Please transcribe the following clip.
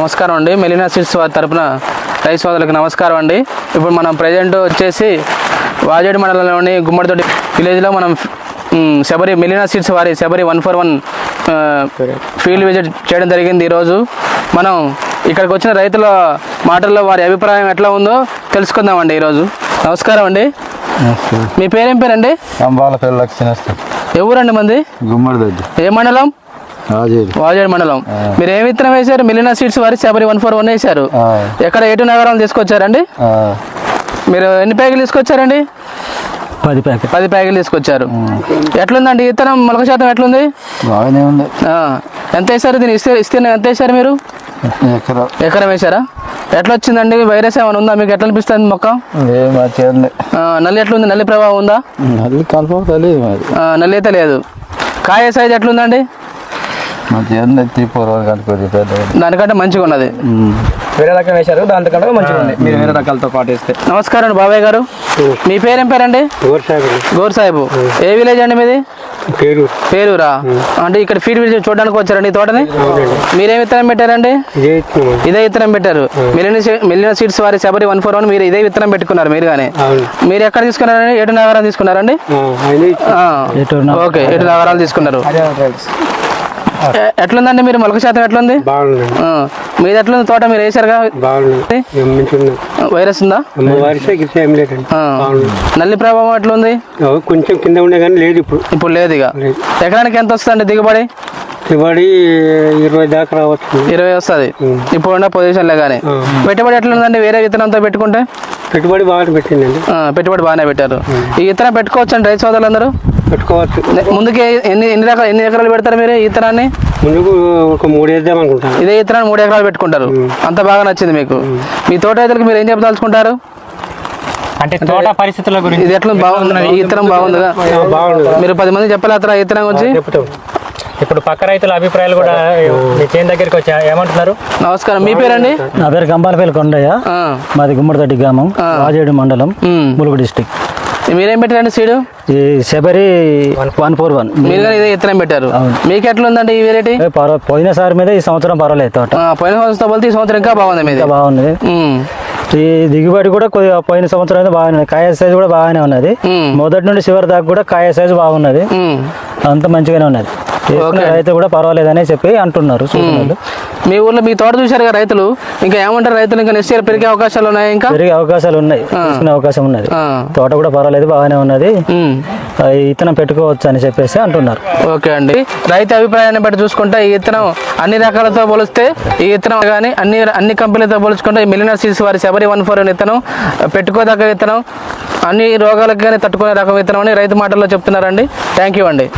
నమస్కారం అండి. మెలినా సీడ్స్ వారి తరపున రైతు సోదరులకు నమస్కారం అండి. ఇప్పుడు మనం ప్రజెంట్ వచ్చేసి వాజేడు మండలంలోని గుమ్మడితోటి విలేజ్లో మనం శబరి మెలినా సీడ్స్ వారి Sabari one four one field visit చేయడం జరిగింది ఈరోజు. మనం ఇక్కడికి వచ్చిన రైతుల మాటల్లో వారి అభిప్రాయం ఎట్లా ఉందో తెలుసుకుందామండి ఈరోజు. నమస్కారం అండి. మీ పేరేం పేరండి? ఎవరండి మంది? గుమ్మడి ఏ మండలం? వాజేడు మండలం. మీరు ఏ విత్తనం వేశారు? మిలినా సీడ్స్ వారి శబరి వన్ ఫోర్ వన్ వేశారు. ఎక్కడ ఎటు నగరం తీసుకొచ్చారండి? మీరు ఎన్ని ప్యాకెట్లు తీసుకొచ్చారండి? పది ప్యాకెట్ పది ప్యాకెట్లు తీసుకొచ్చారు. ఎట్లుందండి? విత్తనం మొలక శాతం ఎట్లుంది? బాగానే ఉంది. ఆ, ఎంత వేశారు? దీని ఇస్తే ఇస్తేనే ఎంత వేశారు మీరు? ఎకరా? ఎకరం వేశారా? ఎట్లా వచ్చిందండి వైరస్ ఏమైనా ఉందా? మీకు ఎట్లా అనిపిస్తుంది మొక్క? నల్లి ఎట్లుంది? నల్లి ప్రభావం ఉందా? తెలియదు మరి ఆ, నల్లి అయితే లేదు. కాయ సైజ్ ఎట్లుందండి? మంచిగా పెద్ద దానికంటే మంచిగా ఉన్నది. వేరే రకం వేశారు దాంతకంటే మంచిగా ఉంది. మీరు వేరే రకాలతో పాటు వేస్తే నమస్కారం అండి బాబాయ్ గారు. మీ పేరేం పేరండి? గోర్ సాహిబు ఏ విలేజ్ అండి మీది? పేరు పేరూరా? అంటే ఇక్కడ ఫీడ్ విలేజ్ చూడడానికి వచ్చారండి తోటని? మీరేం విత్తనం పెట్టారండి? ఇదే విత్తనం పెట్టారు. మిలియన్ మిలియన్ సీడ్స్ వారి శబరి వన్ ఫోర్ వన్ మీరు ఇదే విత్తనం పెట్టుకున్నారు మీరు కానీ మీరు ఎక్కడ తీసుకున్నారండి? ఎటు నగరం తీసుకున్నారండి? ఓకే ఎటు నగరాలు తీసుకున్నారు. ఎట్లుందండి మీరు? మొలక శాతం ఎట్లుంది? మీది ఎట్లుంది? తోట మీరు వేసారుగా? వైరస్ ఉందా? నల్లి ప్రభావం ఎట్లుంది? కొంచెం కింద ఉండే కానీ లేదు ఇప్పుడు. ఇప్పుడు లేదు ఇక. ఎకరానికి ఎంత వస్తుందండి దిగుబడి? దిగుబడి ఇరవై దాకా రావచ్చు ఇరవై వస్తుంది. ఇప్పుడు ఉన్న పొజిషన్లే కానీ. పెట్టుబడి ఎట్లుందండి? వేరే విత్తనంతో పెట్టుకుంటే? పెట్టుబడి బాగా పెట్టిందండి. పెట్టుబడి బాగానే పెట్టారు. ఈ విత్తనం పెట్టుకోవచ్చు అండి రైతు సోదరులందరూ? పెట్టుకోవచ్చు. ముందుకి ఎన్ని ఎన్ని రకాల ఎన్ని ఎకరాలు పెడతారు మీరు ఈ విత్తనాన్ని ముందుకు ఒక మూడు వేద్దాం అనుకుంటాను ఇదే విత్తనాన్ని మూడు ఎకరాలు పెట్టుకుంటారు. అంత బాగా నచ్చింది మీకు. మీ తోట రైతులకు మీరు ఏం చెప్పదలుచుకుంటారు? అంటే తోట పరిస్థితుల గురించి. ఇది ఎట్లా బాగుంది? ఈ విత్తనం బాగుందిగా? బాగుంది. మీరు పది మంది చెప్పలేస్తారా ఈ విత్తనం గురించి? ఇప్పుడు పక్క రైతుల అభిప్రాయాలు కూడా మీ చేను దగ్గరికి వచ్చా? ఏమంటున్నారు? నమస్కారం. మీ పేరండి? నా పేరు గంపాలపల్లి కొండయ్య. ఆ, మాది గుమ్మడితోటి గ్రామం. రాజేడు మండలం. ములుగు డిస్టిక్. మీరేం పెట్టారండి సీడు? ఈ శబరి వన్ ఫోర్ వన్. మీరు కానీ ఇదే విత్తనం పెట్టారు. మీకు ఎట్లా ఉందండి ఈ వెరైటీ పర్వ పోయినసారి మీద ఈ సంవత్సరం పర్వాలేదు తోట. పోయిన సంవత్సరం ఈ సంవత్సరం ఇంకా బాగుంది మీది. ఉమ్, ఈ దిగుబడి కూడా కొద్దిగా పోయిన సంవత్సరం అయితే బాగానే. కాయ సైజు కూడా బాగానే ఉన్నది. మొదటి నుండి చివరి దాకా కూడా కాయ సైజు బాగున్నది. అంత మంచిగానే ఉన్నది. రైతు కూడా పర్వాలేదని చెప్పి అంటున్నారు మీ ఊర్లో మీ తోట చూశారు కదా రైతులు? ఇంకా ఏమంటారు రైతులు? ఇంకా నెక్స్ట్ ఇయర్ పెరిగే అవకాశాలు ఉన్నాయి ఇంకా? పెరిగే అవకాశాలు ఉన్నాయి. తీసుకునే అవకాశం ఉన్నది. తోట కూడా పర్వాలేదు బాగానే ఉన్నది. ఇతనం పెట్టుకోవచ్చు అని చెప్పేసి అంటున్నారు. ఓకే అండి. రైతు అభిప్రాయాన్ని బట్టి చూసుకుంటే ఈ విత్తనం అన్ని రకాలతో పోలిస్తే ఈ విత్తనం కానీ అన్ని అన్ని కంపెనీలతో పోల్చుకుంటే ఈ మిలినర్ సీడ్స్ వారి శబరి వన్ ఫోర్ విత్తనం పెట్టుకోదగ్గ విత్తనం అన్ని రోగాలకు కానీ తట్టుకునే రకం విత్తనం అని రైతు మాటల్లో చెప్తున్నారండి. థ్యాంక్ యూ అండి.